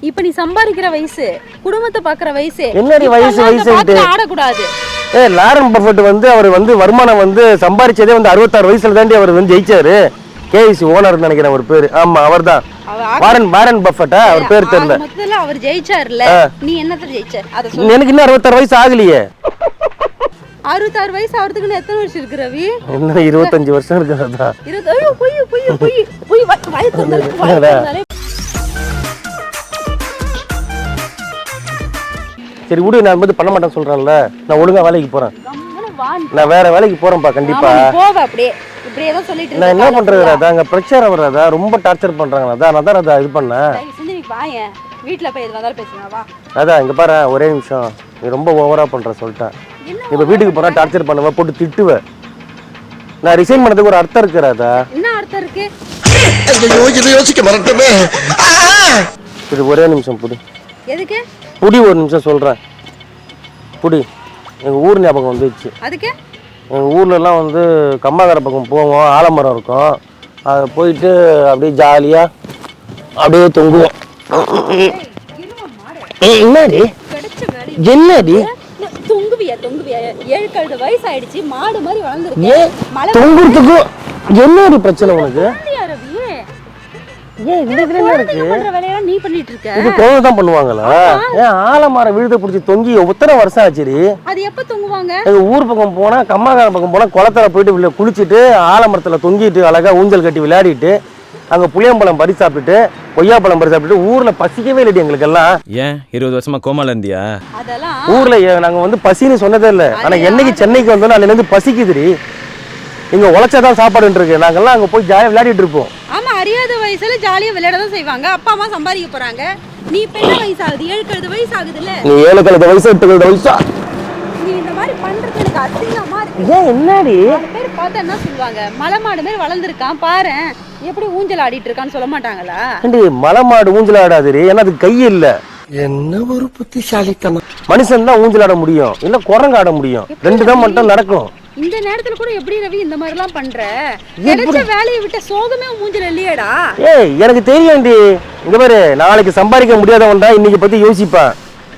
இப்ப நீ சம்பாதிக்கிற வயசு குடும்பத்தை பாக்குற வயசு என்னடி வயசு? பாட்டுல ஆடக்கூடாது. ஏ லாரன் பஃபட் வந்து அவர் வந்து வருமானம் வந்து சம்பாரிச்சதே வந்து அறுபத்தாறு வயசுல தாண்டி அவர் வந்து ஜெயிச்சாரு. கேவிசி ஓனர் நினைக்கிறேன் அவர் பேரு. ஆமா அவர்தான். அவ வாரன் வாரன் பஃபட்டா அவர் பேர் தெரியல. அவர் ஜெயிச்சார்ல நீ ஜெயிச்ச? சொல்லு. எனக்கு இன்னும் அறுபத்தாறு வயசு ஆகலையே. அறுபத்தாறு வயசு ஆகிறதுக்குன்னு எத்தனை வருஷம் இருக்கு ரவி? இன்னும் இருபத்தஞ்சு வருஷம் இருக்கிறதா இருபது ஐயோ பொய் பொய் பொய் பொய். வ- சரி விடு நான் வந்து பண்ண மாட்டேன்னு சொல்றேன்ல. நான் ஒழுங்கா வேலைக்கு நீ. நான் வேற வேலைக்கு போறேன்ப்பா கண்டிப்பா. ஆமா, நீ போவ அப்படியே இப்படியே தான் சொல்லிட்டு நான் என்ன பண்றது ராதா அங்க பிரச்சனை வர்றதா ரொம்ப டார்ச்சர் பண்றாங்க ராதா நான் தான் ராதா இது பண்ணேன். வீட்ல போய் எது வந்தாலும் பேசுங்க வா. ராதா இங்க பாரு ஒரே நிமிஷம். நீ ரொம்ப ஓவரா பண்ற சொல்லிட்டேன். இப்ப வீட்டுக்கு போனா டார்ச்சர் பண்ணுவ போட்டு திட்டுவ. நான் ரிசைன் பண்ணதுக்கு ஒரு அர்த்தம் இருக்கு ராதா என்ன அர்த்தம் இருக்கு? யோசிக்க மறந்துட்டமே. இது ஒரே நிமிஷம் புடி. எதுக்கு? புடி ஒரு நிமிஷம் சொல்றேன். புடி எங்க ஊர் ஞாபகம் வந்துச்சு. அதுக்கு? எங்கள் ஊர்லலாம் வந்து கம்மாக்கரை பக்கம் போவோம் ஆலமரம் இருக்கும். அதை போயிட்டு அப்படியே ஜாலியாக அப்படியே தொங்குவோம். என்னடி? என்னடி? தொங்குவியா தொங்குவியா? ஏழு கழுத வயசு ஆயிடுச்சு மாடு மாதிரி வளர்ந்துருக்கு. ஏன் மழை தொங்குறதுக்கும் என்னடி பிரச்சனை உனக்கு? ஏன் இந்த இதுல என்ன இருக்கு? குழந்தைங்க பண்ற வேலையெல்லாம் நீ பண்ணிட்டு இருக்க. இது குழந்தை தான் பண்ணுவாங்களா ஏன் ஆலமரம் விழுத பிடிச்சி தொங்கி எத்தனை வருஷம் ஆச்சுடி? அது எப்ப தொங்குவாங்க? ஊர் பக்கம் போனா கம்மாக்கார பக்கம் போனா குளத்துல போயிட்டு உள்ள குளிச்சுட்டு ஆலமரத்துல தொங்கிட்டு அழகா ஊஞ்சல் கட்டி விளையாடிட்டு அங்க புளியம்பழம் பறி சாப்பிட்டுட்டு கொய்யாப்பழம் பறி சாப்பிட்டுட்டு ஊர்ல பசிக்கவே இல்லடி எங்களுக்கு எல்லாம் ஏன்? இருபது வருஷமா கோமால இருந்தியா? அதெல்லாம் ஊர்ல நாங்க வந்து பசின்னு சொன்னதே இல்ல. ஆனா என்னைக்கு சென்னைக்கு வந்தோம் அதுல இருந்து பசிக்குதுடி. இங்க உழைச்சாதான் சாப்பாடுன்னு இருக்கு நாங்கெல்லாம் அங்க போய் ஜாலியா விளையாடிட்டு இருப்போம். வயசுல ஜாலியா விளையாட தான் செய்வாங்க. அப்பா அம்மா சம்பாதிக்க போறாங்க. நீ இப்ப என்ன வயசு ஆகுது ஏழு கழுத வயசு ஆகுதுல்ல நீ ஏழு கழுத வயசு எட்டு கழுத வயசா? நீ இந்த மாதிரி பண்றது எனக்கு அசிங்கமா இருக்கு. ஏன் என்னடி? பேர் பார்த்தா என்ன சொல்லுவாங்க? மலை மாடு மாதிரி வளர்ந்துருக்கான் பாரு. எப்படி ஊஞ்சல் ஆடிட்டு இருக்கான்னு சொல்ல மாட்டாங்களா? மலை மாடு ஊஞ்சல் ஆடாதுடி. ஏன்னா அது கை இல்ல. என்ன ஒரு புத்திசாலித்தனம். மனுஷன் தான் ஊஞ்சல் ஆட முடியும். இல்ல குரங்கு ஆட முடியும். ரெண்டு தான் மட்டும் நடக்கும். இந்த நேரத்துல கூட எப்படி ரவி இந்த மாதிரி எல்லாம் பண்ற கிடைச்ச வேலையை விட்ட சோகமே மூஞ்சில இல்லையேடா. ஏய் எனக்கு தெரியும்டி. இங்க பாரு நாளைக்கு சம்பாதிக்க முடியாதவன் தான் இன்னைக்கு பத்தி யோசிப்பேன்.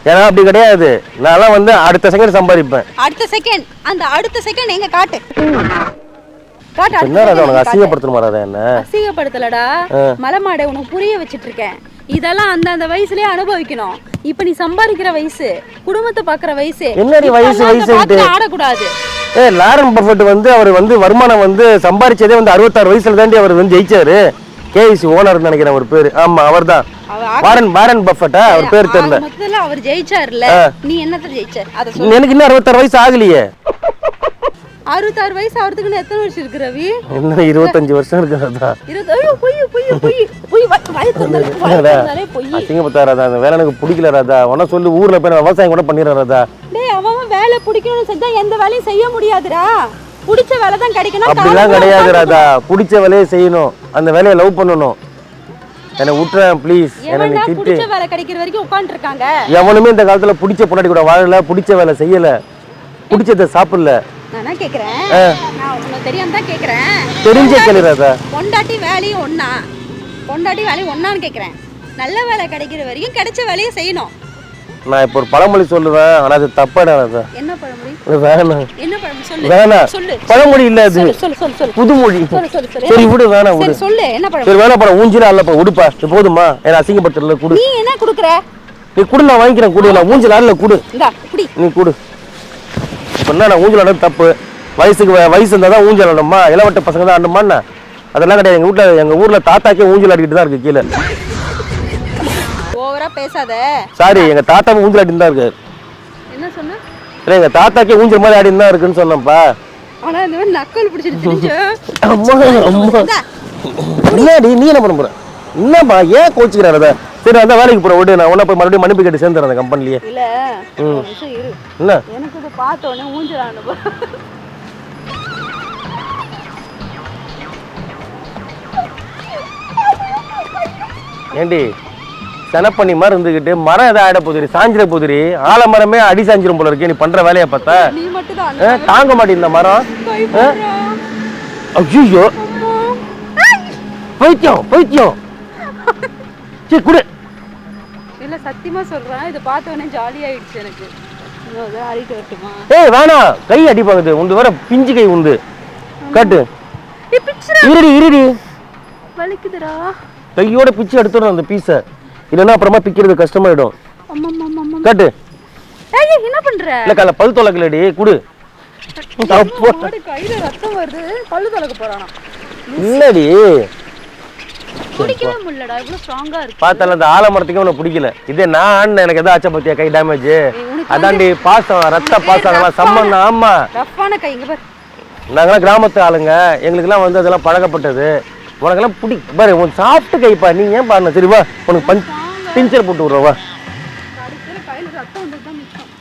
ஏன்னா அப்படி கிடையாது. நான்லாம் வந்து அடுத்த செகண்ட் சம்பாதிப்பேன். அடுத்த செகண்ட் அந்த அடுத்த செகண்ட் எங்க காட்டு? காட்டு அடுத்த என்ன ராதா second உனக்கு. அசிங்கப்படுத்தணும் என்ன? அசிங்கப்படுத்தலடா. மலை மாடை உனக்கு புரிய வச்சிட்டு இருக்கேன். இதெல்லாம் அந்த அந்த வயசுலயே அனுபவிக்கணும். இப்ப நீ சம்பாதிக்கிற வயசு குடும்பத்தை பாக்குற வயசு என்னடி வயசு? பாட்டுல ஆடக்கூடாது. ஏ லாரன் பஃபட் வந்து அவர் வந்து வருமானம் வந்து சம்பாரிச்சதே வந்து அறுபத்தாறு வயசுல தாண்டி அவர் வந்து ஜெயிச்சாரு. கேவிசி ஓனர் நினைக்கிறேன் அவர் பேரு. ஆமா அவர்தான். அவ வாரன் வாரன் பஃபட்டா அவர் பேர் தெரியல. அவர் ஜெயிச்சார்ல நீ ஜெயிச்ச? எனக்கு இன்னும் அறுபத்தாறு வயசு ஆகலையே. அறுபத்தாறு வயசு ஆகிறதுக்குன்னு எத்தனை வருஷம் இருக்கு ரவி? இன்னும் இருபத்தஞ்சு வருஷம் இருக்கிறதா பொய் அசிங்கப்பட்டா ராதா அந்த வேலை எனக்கு பிடிக்கல ராதா உன சொல்லி ஊர்ல போய் விவசாயம் கூட பண்ணிடுறேன் ராதா டேய் அவன் வேலை பிடிக்கணும்னு செஞ்சா எந்த வேலையும் செய்ய முடியாதுடா. பிடிச்ச வேலை தான் கிடைக்கணும் அப்படிலாம் கிடையாது ராதா பிடிச்ச வேலையை செய்யணும் அந்த வேலையை லவ் பண்ணணும். என்னை விட்டுறேன் ப்ளீஸ் என்னை நீ திட்டு. பிடிச்ச வேலை கிடைக்கிற வரைக்கும் உட்கார்ந்து இருக்காங்க எவனுமே இந்த காலத்துல பிடிச்ச பொண்டாட்டி கூட வாழல பிடிச்ச வேலை செய்யல பிடிச்சத சாப்பிடல. கேக்குறேன். நான் உனக்கு தெரியாம தான் கேக்குறேன். தெரிஞ்சே பொண்டாட்டி வேலையும் ஒண்ணா. பொண்டாட்டி வேலையும் ஒண்ணான்னு கேக்குறேன். நல்ல வேலை கிடைக்கிற வரைக்கும் கிடைச்ச வேலையை செய்யணும். நான் இப்போ ஒரு பழமொழி சொல்லுவேன் ஆனா அது என்ன பழமொழி? அது வேணாம் என்ன பழமொழி? சொல்லு. வேணாம் சொல்லு. பழமொழி இல்ல அது. சொல்லு சொல்லு சொல்லு சரி விடு வேணாம் விடு. சொல்லு. என்ன பழமொழி? சரி வேணாம் படம் ஊஞ்சில அல்லப்பா உடுப்பா. போதுமா என்ன அசிங்கப்படுத்தல குடு. நீ என்ன குடுக்குற? நீ குடு நான் வாங்கிக்கிறேன் குடு. நான் ஊஞ்சல் இந்தா குடி. நீ குடு. இப்போ என்ன நான் ஊஞ்சல் ஆடுறது தப்பு. வயசுக்கு வயசு இருந்தால் தான் ஊஞ்சல் ஆடணுமா? இளவட்ட பசங்க தான் ஆடணுமாண்ணா அதெல்லாம் கிடையாது. எங்கள் வீட்டில் எங்கள் ஊரில் தாத்தாக்கே ஊஞ்சல் ஆடிக்கிட்டு தான் இருக்கு கீழே. ஓவரா பேசாத. சாரி எங்கள் தாத்தாவும் ஊஞ்சல் ஆடிட்டு தான் இருக்காரு என்ன சொன்ன? இல்லை எங்கள் தாத்தாக்கே ஊஞ்சல் மாதிரி ஆடிட்டு தான் இருக்குன்னு சொன்னேன்ப்பா. ஆனா இந்த மாதிரி நக்கல் பிடிச்சிட்டு திரிஞ்சு? அம்மா அம்மா. நீ என்ன பண்ண போற? என்னம்மா ஏன் கோச்சுக்கிறாரு அதை? சரி அதான் வேலைக்கு போற விடு நான் உன்ன போய் மறுபடியும் மன்னிப்பு கேட்டு சேர்ந்துறேன் அந்த கம்பெனிலேயே இல்ல என்ன? எனக்கு இது பார்த்த உடனே ஊஞ்சல் ஏண்டி செனப்பண்ணி மாதிரி இருந்துக்கிட்டு மரம் எதாவது ஆயிட போதுரி சாஞ்சிட போதுரி ஆலமரமே அடி சாஞ்சிரும் போல இருக்கு நீ பண்ற வேலையை பார்த்தா. தாங்க மாட்டேன் இந்த மரம். ஐயோ. பைத்தியம் பைத்தியம். சரி குடு. இல்ல சத்தியமா சொல்றேன். இதை பார்த்த உடனே ஜாலி ஆயிடுச்சு எனக்கு. வரட்டுமா? ஏய் வேணாம் கை அடிப்பாங்க உண்டு வர பிஞ்சு கை உண்டு. காட்டு. இருடி இருடி. வலிக்குதுடா. கையோட பிச்சு எடுத்துடணும் அந்த பீஸை இல்லைன்னா அப்புறமா பிக்கிறது கஷ்டமாயிடும். காட்டு. என்ன பண்ற? இல்ல கால பல் தொலைக்கலடி. குடு. கையில ரத்தம் வருது. பல்லு தொலைக்க போறானா. இல்லடி. குடிக்கவே முடியலடா இவ்வளவு ஸ்ட்ராங்கா இருக்கு. பார்த்தால அந்த ஆலமரத்துக்கே உனக்கு பிடிக்கல. இதே நான் எனக்கு எதாவது ஆச்சா பத்தியா கை டேமேஜ் அதாண்டி பாசம் ரத்த பாசம் சம்பந்தம் ஆமா. ரஃப்பான கை இங்க பாரு. நாங்களாம் கிராமத்து ஆளுங்க. எங்களுக்கெல்லாம் வந்து அதெல்லாம் பழக்கப்பட்டது. உனக்கெல்லாம் பிடி பாரு உன் சாப்பிட்டு கைப்பா நீ ஏன் பாருங்க சரி வா உனக்கு பஞ்ச் டிஞ்சர் போட்டு விட்றோம் வா.